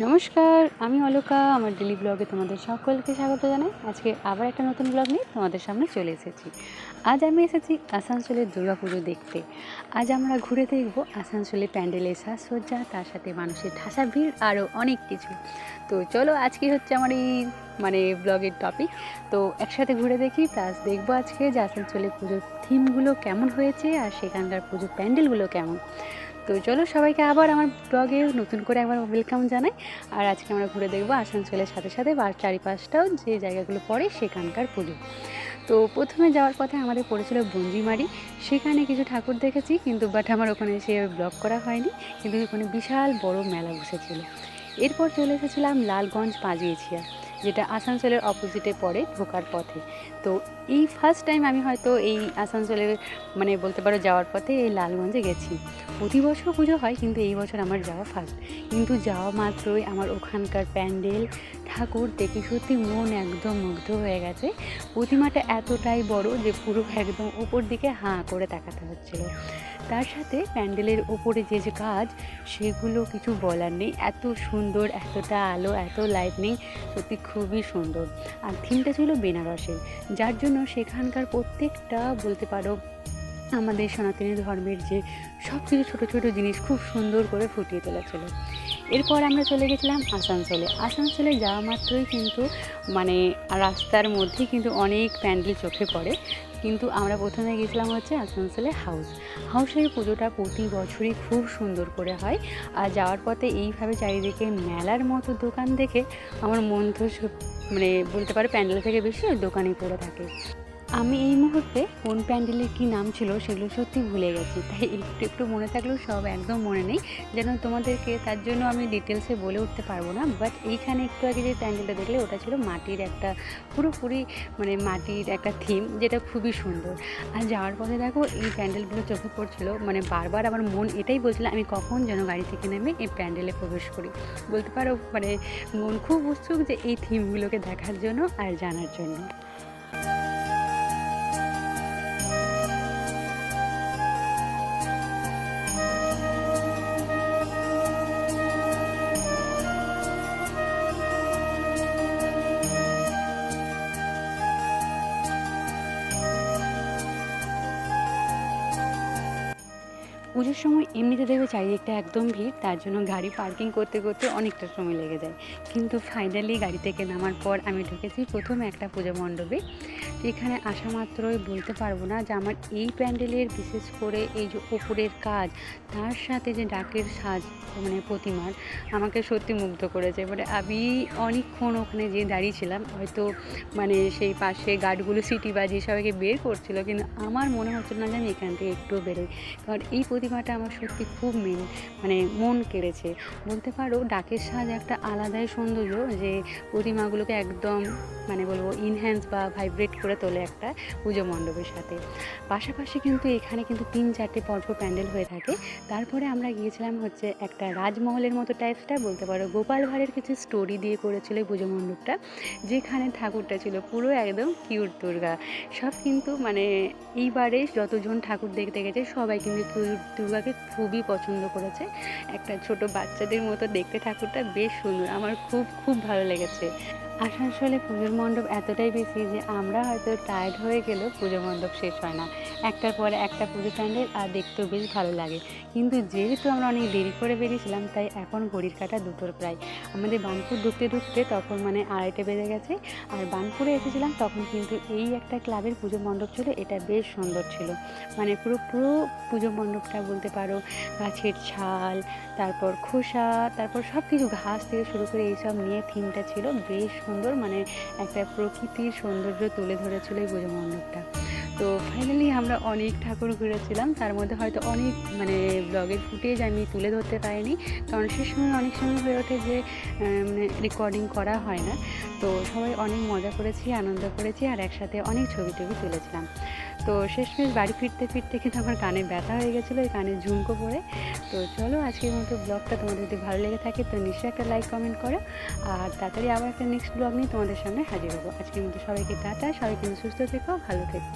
নমস্কার, আমি অলকা, আমার ডেলি ব্লগে তোমাদের সকলকে স্বাগত জানাই। আজকে আবার একটা নতুন ব্লগ নিয়ে তোমাদের সামনে চলে এসেছি। আজ আমি এসেছি আসানসোলের দুর্গাপুজো দেখতে। আজ আমরা ঘুরে দেখব আসানসোলে প্যান্ডেলের সাজসজ্জা, তার সাথে মানুষের ঠাসা ভিড়, আরও অনেক কিছু। তো চলো, আজকে হচ্ছে আমার এই মানে ব্লগের টপিক তো একসাথে ঘুরে দেখি প্লাস দেখব আজকে যে আসানসোলে পুজোর থিমগুলো কেমন হয়েছে, আর সেখানকার পুজোর প্যান্ডেলগুলো কেমন। তো চলো সবাইকে আবার আমার ব্লগে নতুন করে একবার ওয়েলকাম জানাই। আর আজকে আমরা ঘুরে দেখব আসানসোলের সাথে সাথে বা চারিপাশটাও যে জায়গাগুলো পড়ে সেখানকার পুজো তো প্রথমে যাওয়ার পথে আমাদের পড়েছিল বঞ্জিমারি সেখানে কিছু ঠাকুর দেখেছি কিন্তু বাট আমার ওখানে সে ব্লগ করা হয়নি। কিন্তু ওখানে বিশাল বড় মেলা বসেছিল। এরপর চলে এসেছিলাম লালগঞ্জ পাঁজিয়েছিয়া। যেটা আসানসোলের অপোজিটে পড়ে ঢোকার পথে। তো এই ফার্স্ট টাইম আমি হয়তো এই আসানসোলের মানে বলতে পারো যাওয়ার পথে এই লালগঞ্জে গেছি। প্রতি বছর পুজো হয়, কিন্তু এই বছর আমার যাওয়া ফার্স্ট কিন্তু যাওয়া মাত্রই আমার ওখানকার প্যান্ডেল, ঠাকুর দেখে সত্যি মন একদম মুগ্ধ হয়ে গেছে। প্রতিমাটা এতটাই বড় যে পুরো একদম উপর দিকে হাঁ করে তাকাতে হচ্ছিল। তার সাথে প্যান্ডেলের ওপরে যে যে কাজ, সেগুলো কিছু বলার নেই। এত সুন্দর, এতটা আলো, এত লাইটনিং সত্যি খুবই সুন্দর। আর থিমটা ছিল বেনারসের, যার জন্য সেখানকার প্রত্যেকটা, বলতে পারো, আমাদের সনাতনী ধর্মের যে সব কিছু ছোটো ছোটো জিনিস খুব সুন্দর করে ফুটিয়ে তোলা ছিল এরপর আমরা চলে গেছিলাম আসানসোলে। আসানসোলে যাওয়া মাত্রই কিন্তু মানে রাস্তার মধ্যেই কিন্তু অনেক প্যান্ডেল চোখে পড়ে। কিন্তু আমরা প্রথমে গেছিলাম হচ্ছে আসানসোলে হাউস। হাউসের পুজোটা প্রতি বছরই খুব সুন্দর করে হয়। আর যাওয়ার পথে এইভাবে চারিদিকে মেলার মতো দোকান দেখে আমার মন তো মানে বলতে পারে প্যান্ডেল থেকে বেশি ওই দোকানেই পড়ে থাকে। আমি এই মুহূর্তে কোন প্যান্ডেলের কী নাম ছিল সেগুলো সত্যি ভুলে গেছি। তাই একটু একটু মনে থাকলেও সব একদম মনে নেই। যেন তোমাদেরকে তার জন্য আমি ডিটেলসে বলে উঠতে পারব না। বাট এইখানে একটু আগে যে প্যান্ডেলটা দেখলে, ওটা ছিল মাটির একটা, পুরোপুরি মানে মাটির একটা থিম যেটা খুবই সুন্দর। আর যাওয়ার পথে দেখো, এই প্যান্ডেলগুলো চোখে পড়ছিল মানে বারবার আমার মন এটাই বলছিল, আমি কখন যেন গাড়ি থেকে নেমে এই প্যান্ডেলে প্রবেশ করি। বলতে পারো মানে মন খুব উৎসুক যে এই থিমগুলোকে দেখার জন্য আর জানার জন্য। পুজোর সময় এমনিতে দেখবে চারিদিকটা একদম ভিড়, তার জন্য গাড়ি পার্কিং করতে করতে অনেকটা সময় লেগে যায়। কিন্তু ফাইনালি গাড়ি থেকে নামার পর আমি ঢুকেছি প্রথমে একটা পুজো মণ্ডপে। এখানে আসা মাত্রই বলতে পারব না যে আমার এই প্যান্ডেলের বিশেষ করে এই যে ওপরের কাজ, তার সাথে যে ডাকের সাজ মানে প্রতিমার, আমাকে সত্যি মুগ্ধ করেছে। মানে আমি অনেকক্ষণ ওখানে যে দাঁড়িয়েছিলাম হয়তো মানে সেই পাশে গার্ডগুলো সিটি বাজিয়ে সবাইকে বের করছিল, কিন্তু আমার মনে হচ্ছিল না যে আমি এখান থেকে একটু বেরোই। কারণ এই প্রতিমাটা আমার সত্যি খুব মেন মানে মন কেড়েছে। বলতে পারো, ডাকের সাজ একটা আলাদাই সৌন্দর্য যে প্রতিমাগুলোকে একদম মানে বলব ইনহ্যান্স বা ভাইব্রেট করে তোলে একটা পুজো মণ্ডপের সাথে। পাশাপাশি কিন্তু এখানে কিন্তু তিন চারটে পরপর প্যান্ডেল হয়ে থাকে। তারপরে আমরা গিয়েছিলাম হচ্ছে একটা রাজমহলের মতো টাইপসটা বলতে পারো, গোপাল ভাঁড়ের কিছু স্টোরি দিয়ে করেছিল এই পুজো মণ্ডপটা, যেখানে ঠাকুরটা ছিল পুরো একদম কিউট দুর্গা। সব কিন্তু মানে এইবারে যতজন ঠাকুর দেখতে গেছে, সবাই কিন্তু কিউট দুর্গাকে খুবই পছন্দ করেছে। একটা ছোট বাচ্চাদের মতো দেখতে ঠাকুরটা বেশ সুন্দর। আমার খুব খুব ভালো লেগেছে। আসানসোলে পুজোর মণ্ডপ এতটাই বেশি যে আমরা হয়তো টায়ার্ড হয়ে গেলেও পুজো মণ্ডপ শেষ হয় না। একটার পরে একটা পুজো প্যান্ডেল আর দেখতেও বেশ ভালো লাগে। কিন্তু যেহেতু আমরা অনেক দেরি করে বেরিয়েছিলাম, তাই এখন ঘড়ির কাটা দুটোর প্রায়। আমাদের বানপুর ঢুকতে ঢুকতে তখন মানে আড়াইটে বেজে গেছে। আর বানপুরে এসেছিলাম তখন কিন্তু এই একটা ক্লাবের পুজো মণ্ডপ ছিল, এটা বেশ সুন্দর ছিল। মানে পুরো পুরো পুজো মণ্ডপটা বলতে পারো, গাছের ছাল, তারপর খোসা, তারপর সব কিছু ঘাস থেকে শুরু করে এইসব নিয়ে থিমটা ছিল, বেশ সুন্দর মানে একটা প্রকৃতির সৌন্দর্য তুলে ধরেছিল এই পুজো মণ্ডপটা। তো ফাইনালি আমরা অনেক ঠাকুর ঘুরেছিলাম। তার মধ্যে হয়তো অনেক মানে ব্লগের ফুটেজ আমি তুলে ধরতে পারিনি। কারণ সে সময় অনেক সময় হয়ে ওঠে যে মানে রেকর্ডিং করা হয় না। তো সবাই অনেক মজা করেছি, আনন্দ করেছি, আর একসাথে অনেক ছবি টবি তুলেছিলাম। তো শেষমেশ বাড়ি ফিরতে ফিরতে কিন্তু আমার কানে ব্যথা হয়ে গেছিল, এই কানে ঝুমকো পড়ে। তো চলো আজকের মতো ব্লগটা তোমাদের যদি ভালো লেগে থাকে তো নিশ্চয়ই একটা লাইক কমেন্ট করো। আর তাড়াতাড়ি আবার একটা নেক্সট ব্লগ নিয়ে তোমাদের সামনে হাজির হব। আজকের মতো সবাইকে টাটা, সবাই কিন্তু সুস্থ থেকো, ভালো থেকো।